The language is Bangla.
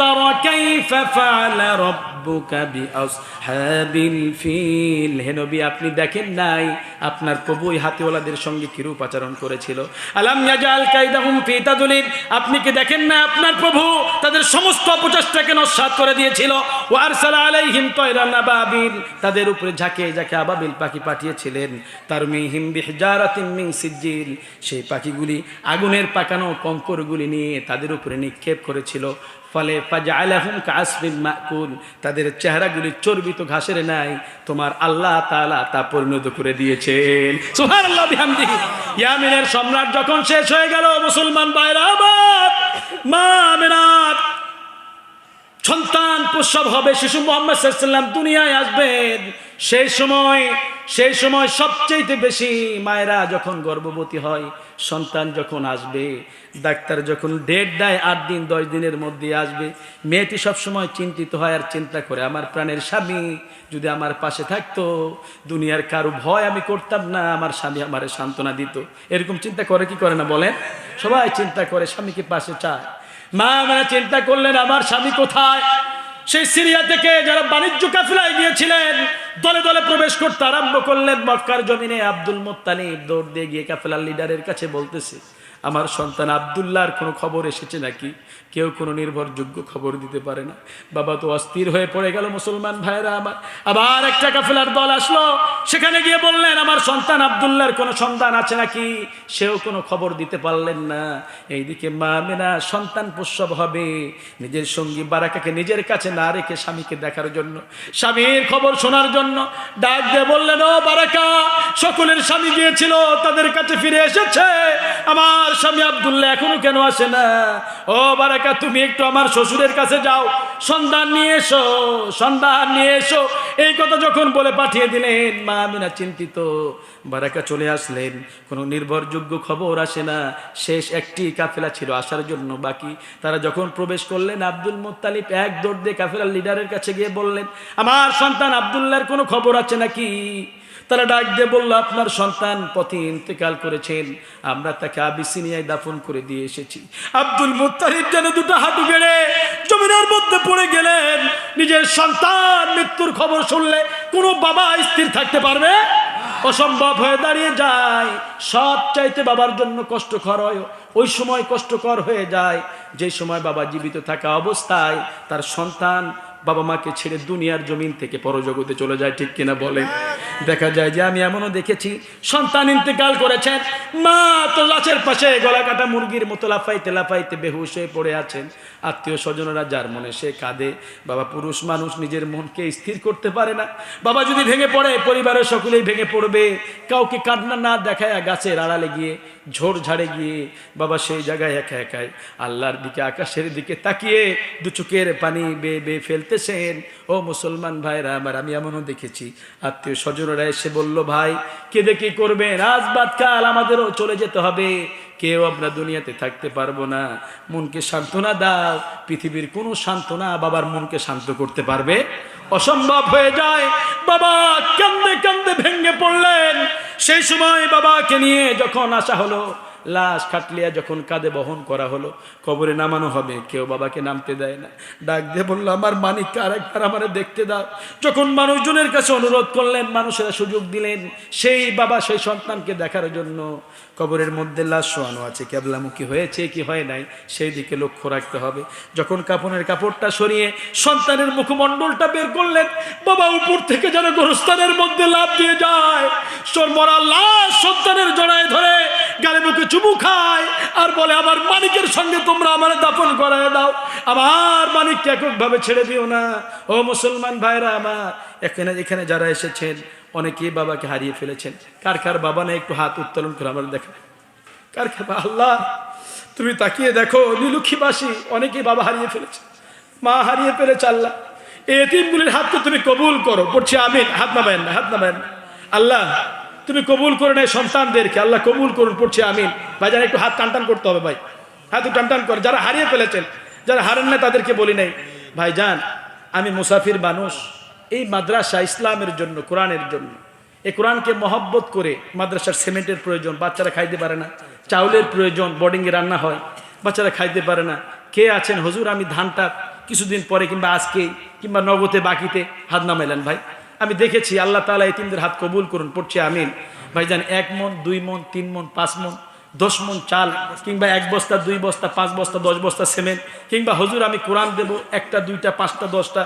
تر كيف فعل ربك بأصحاب الفيل হে নবী আপনি দেখেন নাই আপনার প্রভু ওই হাতিওয়ালাদের সঙ্গে কিরূপ আচরণ করেছিল আলাম ইয়াজাল কাইদাহুম ফি তাদলিল আপনি কি দেখেন না আপনার প্রভু তাদের সমস্ত অপচেষ্টাকে নস্বাত করে দিয়েছিল ও আরসালা আলাইহিম তয়রান আবাবিল তাদের উপরে ঝাঁকে ঝাঁকে আবাবিল পাখি পাঠিয়েছিলেন তার মিহিম বিহজারাতিন মিন সিজ্জিল সেই পাখিগুলি আগুনের পাকানো কঙ্করগুলি নিয়ে তাদের উপরে নিক্ষেপ করেছিল ফলে ফাজআলাহুম কাসবিন মাকুল, তাদের চেহারাগুলি চর্বিত ঘাসের নাই। তোমার আল্লাহ তা পরিণত করে দিয়েছেন। সম্রাট যখন শেষ হয়ে গেল, মুসলমান বাইরা মা সন্তান প্রসব হবে, শিশু মোহাম্মদ সাল্লাম দুনিয়ায় আসবেন সেই সময় সেই সময় সবচেয়ে বেশি মায়েরা যখন গর্ভবতী হয়, সন্তান যখন আসবে, ডাক্তার যখন ডেট দেয় আট দিন, দশ দিনের মধ্যে আসবে, মেয়েটি সবসময় চিন্তিত হয় আর চিন্তা করে, আমার প্রাণের স্বামী যদি আমার পাশে থাকতো, দুনিয়ার কারও ভয় আমি করতাম না, আমার স্বামী আমারে সান্ত্বনা দিত। এরকম চিন্তা করে কি করে না বলেন? সবাই চিন্তা করে স্বামীকে পাশে চায়? মা আমরা চিন্তা করলেন, আমার স্বামী কোথায়? সেই সিরিয়া থেকে যারা বাণিজ্য কাফিলায় গিয়েছিলেন, দলে দলে প্রবেশ করতে আরম্ভ করলেন। মক্কার জমিনে আব্দুল মোত্তানি দৌড় দিয়ে গিয়ে কাফেলার লিডারের কাছে বলতেছে, আমার সন্তান আবদুল্লাহর কোনো খবর এসেছে নাকি? কেউ কোনো নির্ভরযোগ্য খবর দিতে পারে না। বাবা তো অস্থির হয়ে পড়ে গেল মুসলমান ভাইরা আমার। আবার একটা কাফেলার দল আসলো। সেখানে গিয়ে বললেন, আমার সন্তান আবদুল্লাহর কোনো সন্তান আছে নাকি? সেও কোনো খবর দিতে পারলেন না। এইদিকে মা মেনা সন্তান প্রসব হবে। নিজের সঙ্গী বারাকাকে নিজের কাছে না রেখে স্বামীকে দেখার জন্য, স্বামীর খবর শোনার জন্য ডাক দিয়ে বললেন, ও বারাকা, সকলের স্বামী গিয়েছিল, তাদের কাছে ফিরে এসেছে। আমার স্বামী আবদুল্লাহ এখনও কেন আসে না? ও বারাকা তুমি একটু আমার শ্বশুরের কাছে যাও। সন্ধান নিয়ে এসো, সন্ধান নিয়ে এসো। এই কথা যখন বলে পাঠিয়ে দিলেন, মা আমিনা চিন্তিত। বারাকা চলে আসলেন। কোনো নির্ভরযোগ্য খবর আসে না। শেষ একটি কাফেলা ছিল আসার জন্য। বাকি তারা যখন প্রবেশ করলেন, আব্দুল মোত্তালিব এক দৌড় দিয়ে কাফেলার লিডারের কাছে গিয়ে বললেন, আমার সন্তান আবদুল্লাহর কোনো খবর আছে নাকি? তারা ডাক দিয়ে বলল, আপনার সন্তান পথে ইন্তেকাল করেছেন। আমরা তাকে আবিসিনিয়ায় দাফন করে দিয়ে এসেছি। আব্দুল মুত্তাহিদ যেন দুটো হাঁটু গেড়ে জমিনের মধ্যে পড়ে গেলেন। নিজের সন্তান মৃত্যুর খবর শুনলে কোনো বাবা স্থির থাকতে পারবে? অসম্ভব হয়ে দাঁড়িয়ে যায়। সব চাইতে বাবার জন্য কষ্টকর হয়। ওই সময় কষ্টকর হয়ে যায়। যে সময় বাবা জীবিত থাকা অবস্থায় তার সন্তান বাবা মাকে ছেড়ে দুনিয়ার জমিন থেকে পরজগতে চলে যায়, ঠিক কিনা বলেন? দেখা যায় যে আমি এমনও দেখেছি, সন্তান ইন্তেকাল করেছেন, মা তো লাশের পাশে গলা কাটা মুরগির মতো লাফাইতে লাফাইতে বেহুশ হয়ে পড়ে আছেন। আত্মীয় স্বজনরা যার মনে সে কাঁদে, বাবা পুরুষ মানুষ নিজের মনকে স্থির করতে পারে না। বাবা যদি ভেঙে পড়ে, পরিবারের সকলেই ভেঙে পড়বে। কাউকে কান্না না দেখায় গাছের আড়ালে গিয়ে ঝোড় ঝাড়ে গিয়ে বাবা সেই জায়গায় একা একাই আল্লাহর দিকে, আকাশের দিকে তাকিয়ে দু চোখের পানি বে বে ফেলতেছেন ও মুসলমান ভাইরা আমার, আমি এমনও দেখেছি। আত্মীয় স্বজনরা এসে বলল, ভাই কি করবেন? আজ বাদ কাল আমাদেরও চলে যেতে হবে। কেউ আমরা দুনিয়াতে থাকতে পারব না। মনকে সান্ত্বনা দাও। পৃথিবীর কোনো সান্ত্বনা বাবার মনকে শান্ত করতে পারবে? অসম্ভব হয়ে যায়। বাবা কান্দে কান্দে ভেঙে পড়লেন। সেই সময় বাবাকে নিয়ে যখন আসা হলো লাশ খাটলিয়া যখন কাঁধে বহন করা হলো, কবরে নামানো হবে, কেউ বাবাকে নামতে দেয় না। ডাক দিয়ে বলল, আমার মানিককে আরেকবার আমার দেখতে দাও। যখন মানুষজনের কাছে অনুরোধ করলেন, মানুষেরা সুযোগ দিলেন, সেই বাবা সেই সন্তানকে দেখার জন্য কবরের মধ্যে লাশ শোয়ানো আছে। কেবলামুখী হয়েছে কি হয় নাই, সেই দিকে লক্ষ্য রাখতে হবে। যখন কাপনের কাপড়টা সরিয়ে সন্তানের মুখমণ্ডলটা বের করলেন, বাবা উপর থেকে যেন গোরস্থানের মধ্যে লাভ দিয়ে যায় মরা লাশ সন্তানের খায় আর বলে, আমার মানিকের সঙ্গে তোমরা আমার দাফন করায় দাও। আমার মানিককে এককভাবে ছেড়ে দিও না। ও মুসলমান ভাইরা আমার, এখানে এখানে যারা এসেছেন, অনেকেই বাবাকে হারিয়ে ফেলেছেন। কার কার বাবা না একটু হাত উত্তোলন করে আমার দেখা। কার কার আল্লাহ, তুমি তাকিয়ে দেখো, নীলুক্ষীবাসী, অনেকেই বাবা হারিয়ে ফেলেছে। মা হারিয়ে ফেলেছে, আল্লাহ। এই এতিমগুলির হাতকে তুমি কবুল করো। পড়ছি আমিন। হাত নামায়েন না, হাত নামায়েন না। আল্লাহ তুমি কবুল করে নেয় সন্তানদেরকে। আল্লাহ কবুল করুন, পড়ছি, আমিন। ভাই যারা একটু হাত টান টান করতে হবে ভাই। হাত টান টান করে। যারা হারিয়ে ফেলেছেন, যারা হারান না তাদেরকে বলি নাই। ভাই যান আমি মুসাফির মানুষ। এই মাদ্রাসা ইসলামের জন্য, কোরআনের জন্য। এই কোরআনকে মহব্বত করে মাদ্রাসার সিমেন্টের প্রয়োজন, বাচ্চারা খাইতে পারে না। চাউলের প্রয়োজন বোর্ডিংয়ে রান্না হয়, বাচ্চারা খাইতে পারে না। কে আছেন? হুজুর, আমি ধানটা কিছুদিন পরে কিংবা আজকে কিংবা নগদে বাকিতে হাত নামাইলেন ভাই। আমি দেখেছি আল্লাহ তালা এতিমদের হাত কবুল করুন, পড়ছে আমিন। ভাইজান, এক মন, দুই মন, তিন মন, পাঁচ মন, দশ মন চাল, কিংবা এক বস্তা, দুই বস্তা, পাঁচ বস্তা, দশ বস্তা সিমেন্ট, কিংবা হজুর আমি কোরআন দেব, একটা, দুইটা, পাঁচটা, দশটা